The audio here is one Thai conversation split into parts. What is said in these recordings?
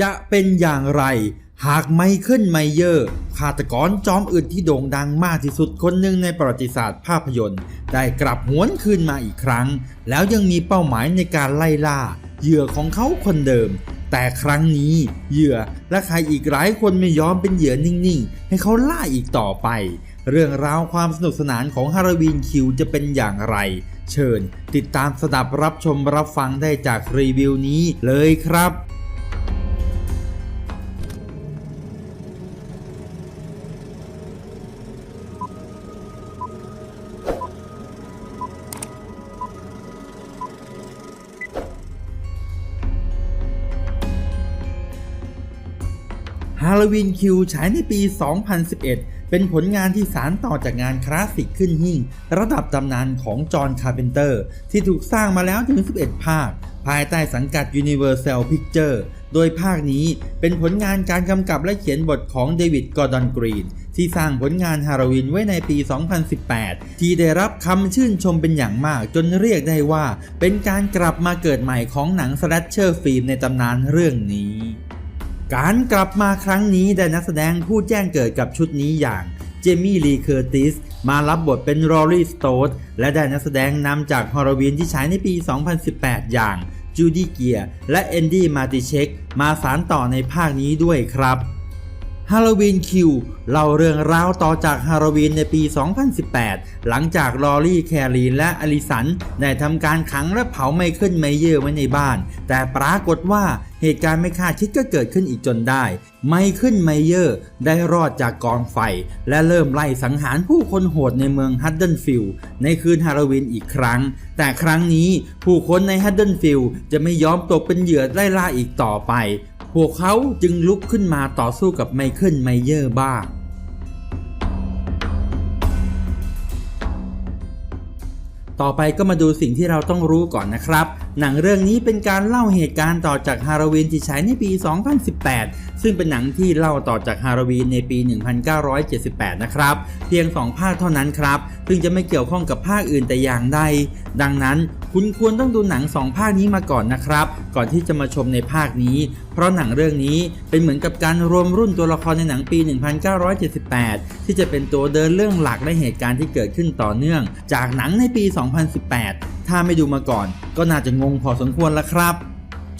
จะเป็นอย่างไร หากไมเคิลไมเยอร์ฆาตกรจอมอึดที่โด่งดังมากที่สุดคนหนึ่งในประวัติศาสตร์ภาพยนตร์ ได้กลับหวนคืนมาอีกครั้ง แล้วยังมีเป้าหมายในการไล่ล่าเหยื่อของเขาคนเดิม แต่ครั้งนี้เหยื่อและใครอีกหลายคนไม่ยอมเป็นเหยื่อนิ่งๆ ให้เขาล่าอีกต่อไป เรื่องราวความสนุกสนานของฮาโลวีนคิวจะเป็นอย่างไร เชิญ ติดตามสดับรับชมรับฟังได้จากรีวิวนี้เลยครับ ฮาโลวีนคิวฉายในปี 2011 เป็นผลงานที่สารต่อจากงานคลาสสิกขึ้นหิ่ง ระดับตำนานของจอห์นคาร์เพนเตอร์ ที่ถูกสร้างมาแล้วถึง 11 ภาค ภายใต้สังกัด Universal Picture โดยภาคนี้เป็นผลงานการกำกับและเขียนบทของเดวิดกอร์ดอนกรีนที่สร้างผลงานฮาโลวีนไว้ในปี 2018 ที่ได้รับคำชื่นชมเป็นอย่างมากจนเรียกได้ว่า เป็นการกลับมาเกิดใหม่ของหนังสแลชเชอร์ฟิล์มในตำนานเรื่องนี้ การกลับมาครั้งนี้ได้นักแสดงผู้แจ้งเกิดกับชุดนี้อย่างเจมี่ลีเคอร์ติสมารับบทเป็นรอรี่สโตดและได้นักแสดงนำจากฮอลวีนที่ฉายในปี 2018 อย่างจูดี้เกียร์และเอนดี้มาติเชคมาสารต่อในภาคนี้ด้วยครับ ฮาโลวีนคิวเล่าเรื่องราวต่อจากฮาโลวีนในปี 2018 หลังจากลอรี่แครีนและอลิสัน ได้ทำการขังและเผาไมเคิลไมเยอร์ไว้ในบ้าน แต่ปรากฏว่าเหตุการณ์ไม่คาดคิดก็เกิดขึ้นอีกจนได้ ไมเคิลไมเยอร์ได้รอดจากกองไฟ และเริ่มไล่สังหารผู้คนโหดในเมืองฮัดเดิลฟิลด์ในคืนฮาโลวีนอีกครั้ง แต่ครั้งนี้ผู้คนในฮัดเดิลฟิลด์จะไม่ยอมตกเป็นเหยื่อไล่ล่าอีกต่อไป พวกเขาจึงลุกขึ้นมาต่อสู้กับไมเคิลไมเยอร์บ้างต่อไปก็มาดูสิ่งที่เราต้องรู้ก่อนนะครับ หนังเรื่องนี้เป็นการเล่าเหตุการณ์ต่อจากฮาโลวีนที่ฉายในปี 2018 ซึ่งเป็นหนังที่เล่าต่อจากฮาโลวีนในปี 1978 นะครับ เพียง 2 ภาคเท่านั้นครับ ซึ่งจะไม่เกี่ยวข้องกับภาคอื่นแต่อย่างใด ดังนั้นคุณควรต้องดูหนัง 2 ภาคนี้มาก่อนนะครับ ก่อนที่จะมาชมในภาคนี้ เพราะหนังเรื่องนี้เป็นเหมือนกับการรวมรุ่นตัวละครในหนังปี 1978 ที่จะเป็นตัวเดินเรื่องหลักและเหตุการณ์ที่เกิดขึ้นต่อเนื่อง จากหนังในปี 2018 ถ้าไม่ดูมาก่อน ก็น่าจะงงพอสมควรละครับ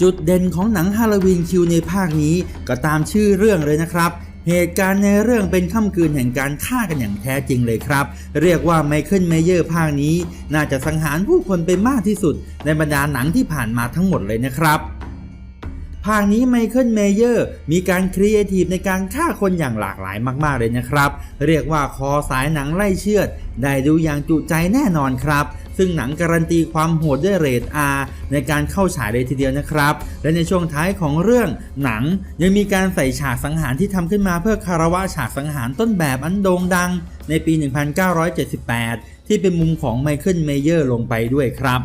จุดเด่นของหนังฮาโลวีนคิวในภาคนี้ก็ตามชื่อเรื่องเลยนะครับ เหตุการณ์ในเรื่องเป็นค่ำคืนแห่งการฆ่ากันอย่างแท้จริงเลยครับ เรียกว่าไมเคิลเมเยอร์ภาคนี้ น่าจะสังหารผู้คนไปมากที่สุด ในบรรดาหนังที่ผ่านมาทั้งหมดเลยนะครับภาคนี้ไมเคิลเมเยอร์มีการครีเอทีฟในการฆ่าคนอย่างหลากหลายมาก ๆ เลยนะครับ เรียกว่าคอสายหนังไล่เชือด ได้ดูอย่างจุใจแน่นอนครับ ซึ่งหนังการันตีความโหดด้วยเรท R ในการเข้าฉายเลยทีเดียวนะครับ และในช่วงท้ายของเรื่องหนังยังมีการใส่ฉากสังหารที่ทำขึ้นมาเพื่อคารวะฉากสังหารต้นแบบอันโด่งดัง ในปี 1978 ที่เป็นมุมของไมเคิลเมเยอร์ลงไปด้วยครับ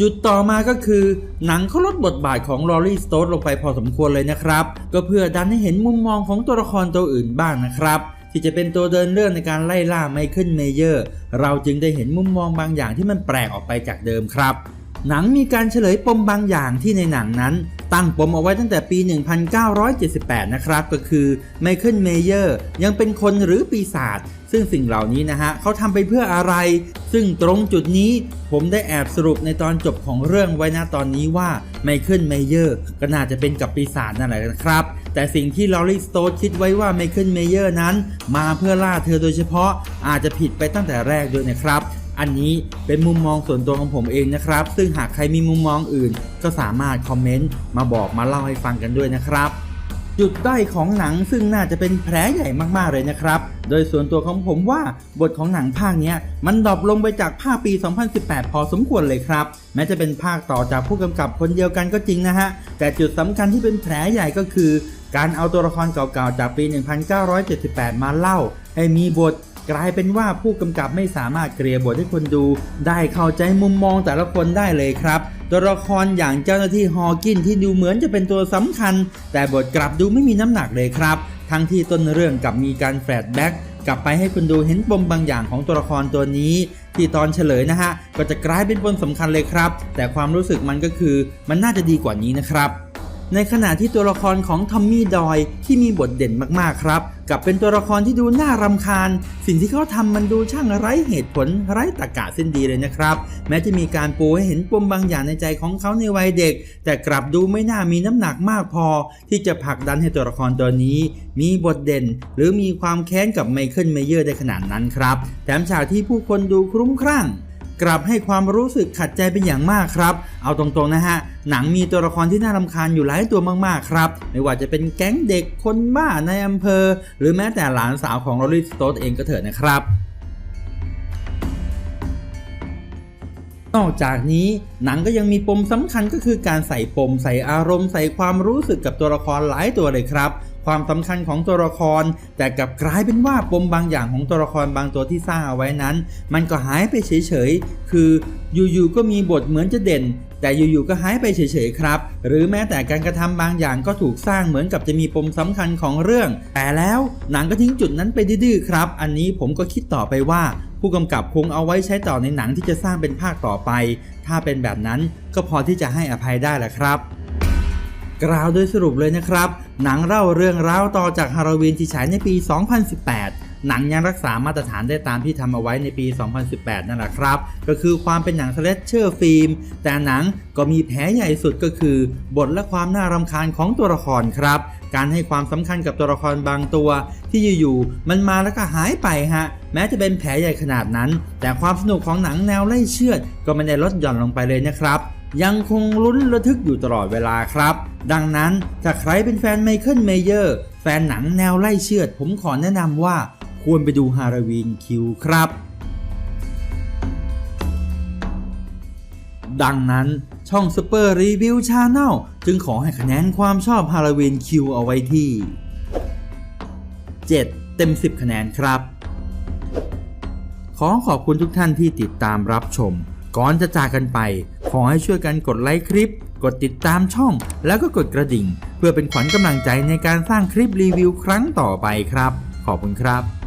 จุดต่อมาก็คือหนังเขาลดบทบาทของลอรี่สโต e ลงไปพอสมควรเลยนะครับ ก็เพื่อดันให้เห็นมุมมองของตัวละครตัวอื่นบ้างนะครับ ที่จะเป็นตัวเดินเรื่องในการไล่ล่าไมเคิลเมเยอร์ เราจึงได้เห็นมุมมองบางอย่างที่มันแปลกออกไปจากเดิมครับ หนังมีการเฉลยปมบางอย่างที่ในหนังนั้น ตั้งปมเอาไว้ตั้งแต่ปี 1978 นะครับ ก็คือไมเคิลเมเยอร์ยังเป็นคนหรือปีศาจซึ่งสิ่งเหล่านี้นะฮะเขาทำไปเพื่ออะไร ซึ่งตรงจุดนี้ผมได้แอบสรุปในตอนจบของเรื่องไว้นะตอนนี้ว่าไมเคิลเมเยอร์ก็น่าจะเป็นกับปีศาจนั่นแหละนะครับ แต่สิ่งที่ลอรีสโตคิดไว้ว่าไมเคิลเมเยอร์นั้น มาเพื่อล่าเธอโดยเฉพาะอาจจะผิดไปตั้งแต่แรกด้วยนะครับ อันนี้เป็นมุมมองส่วนตัวของผมเองนะครับ ซึ่งหากใครมีมุมมองอื่น ก็สามารถคอมเมนต์มาบอกมาเล่าให้ฟังกันด้วยนะครับ จุดด้อยของหนังซึ่งน่าจะเป็นแผลใหญ่มากๆเลยนะครับ โดยส่วนตัวของผมว่าบทของหนังภาคนี้มันดรอปลงไปจากภาคปี 2018 พอสมควรเลยครับ แม้จะเป็นภาคต่อจากผู้กำกับคนเดียวกันก็จริงนะฮะ แต่จุดสำคัญที่เป็นแผลใหญ่ก็คือ การเอาตัวละครเก่าๆจากปี 1978 มาเล่า ให้มีบท กลายเป็นว่าผู้กำกับไม่สามารถเกลี่ยบทให้คนดู ได้เข้าใจมุมมองแต่ละคนได้เลยครับ ตัวละครอย่างเจ้าหน้าที่ฮอกินที่ดูเหมือนจะเป็นตัวสำคัญ แต่บทกลับดูไม่มีน้ำหนักเลยครับ ทั้งที่ต้นเรื่องกับมีการแฟลชแบ็กกลับไปให้คุณดูเห็นปมบางอย่างของตัวละครตัวนี้ ที่ตอนเฉลยนะฮะก็จะกลายเป็นปมสำคัญเลยครับ แต่ความรู้สึกมันก็คือมันน่าจะดีกว่านี้นะครับ ในขณะที่ตัวละครของทอมมี่ดอยที่มีบทเด่นมากๆครับกลับเป็นตัวละครที่ดูน่ารำคาญ สิ่งที่เขาทำมันดูช่างไร้เหตุผลไร้ตรรกะเส้นดีเลยนะครับ แม้จะมีการปูให้เห็นปมบางอย่างในใจของเขาในวัยเด็ก แต่กลับดูไม่น่ามีน้ำหนักมากพอ ที่จะผลักดันให้ตัวละครตัวนี้ มีบทเด่น หรือมีความแค้นกับไมเคิลเมเยอร์ได้ขนาดนั้นครับแถมฉากที่ผู้คนดูคลุ้มคลั่ง กลับให้ความรู้สึกขัดใจเป็นอย่างมากครับ เอาตรงๆนะฮะ หนังมีตัวละครที่น่ารำคาญอยู่หลายตัวมากๆครับ ไม่ว่าจะเป็นแก๊งเด็กคนบ้าในอำเภอ หรือแม้แต่หลานสาวของโรลลี่สโตนเองก็เถิดนะครับนอกจากนี้หนังก็ยังมีปมสำคัญก็คือการใส่ปมใส่อารมณ์ใส่ความรู้สึกกับตัวละครหลายตัวเลยครับ ความสำคัญของตัวละคร แต่กลับกลายเป็นว่าปมบางอย่างของตัวละครบางตัวที่สร้างเอาไว้นั้น มันก็หายไปเฉยๆ คืออยู่ๆก็มีบทเหมือนจะเด่น แต่อยู่ๆก็หายไปเฉยๆครับ หรือแม้แต่การกระทำบางอย่างก็ถูกสร้างเหมือนกับจะมีปมสำคัญของเรื่อง แต่แล้วหนังก็ทิ้งจุดนั้นไปดื้อๆครับ อันนี้ผมก็คิดต่อไปว่าผู้กำกับคงเอาไว้ใช้ต่อในหนังที่จะสร้างเป็นภาคต่อไป ถ้าเป็นแบบนั้นก็พอที่จะให้อภัยได้แหละครับ กล่าวโดยสรุปเลยนะครับ หนังเล่าเรื่องราวต่อจากฮาโลวีนที่ฉายในปี 2018 หนังยังรักษามาตรฐานได้ตามที่ทำเอาไว้ในปี 2018 นั่นแหละครับ ก็คือความเป็นหนังสเลชเชอร์ฟิล์ม แต่หนังก็มีแผลใหญ่สุดก็คือ บทและความน่ารำคาญของตัวละครครับ การให้ความสำคัญกับตัวละครบางตัว ที่อยู่ๆมันมาแล้วก็หายไปฮะแม้จะเป็นแผลใหญ่ขนาดนั้น แต่ความสนุกของหนังแนวไล่เชือด ก็ไม่ได้ลดหย่อนลงไปเลยนะครับ ยังคงลุ้นระทึกอยู่ตลอดเวลาครับ ดังนั้นถ้าใครเป็นแฟนไมเคิลเมเยอร์ แฟนหนังแนวไล่เชือด ผมขอแนะนำว่าควรไปดูฮา l ลวีนคิวครับ ดังนั้นช่อง Super Review Channel จึงขอให้คะแนนความชอบฮา l ลวีนคิวเอาไว้ที่ 7 เต็ม 10 คะแนนครับ ขอขอบคุณทุกท่านที่ติดตามรับชม ก่อนจะจากกันไป ขอให้ช่วยกันกดไลค์คลิป กดติดตามช่อง แล้วก็กดกระดิ่ง เพื่อเป็นขวัญกำลังใจในการสร้างคลิปรีวิวครั้งต่อไปครับ ขอบคุณครับ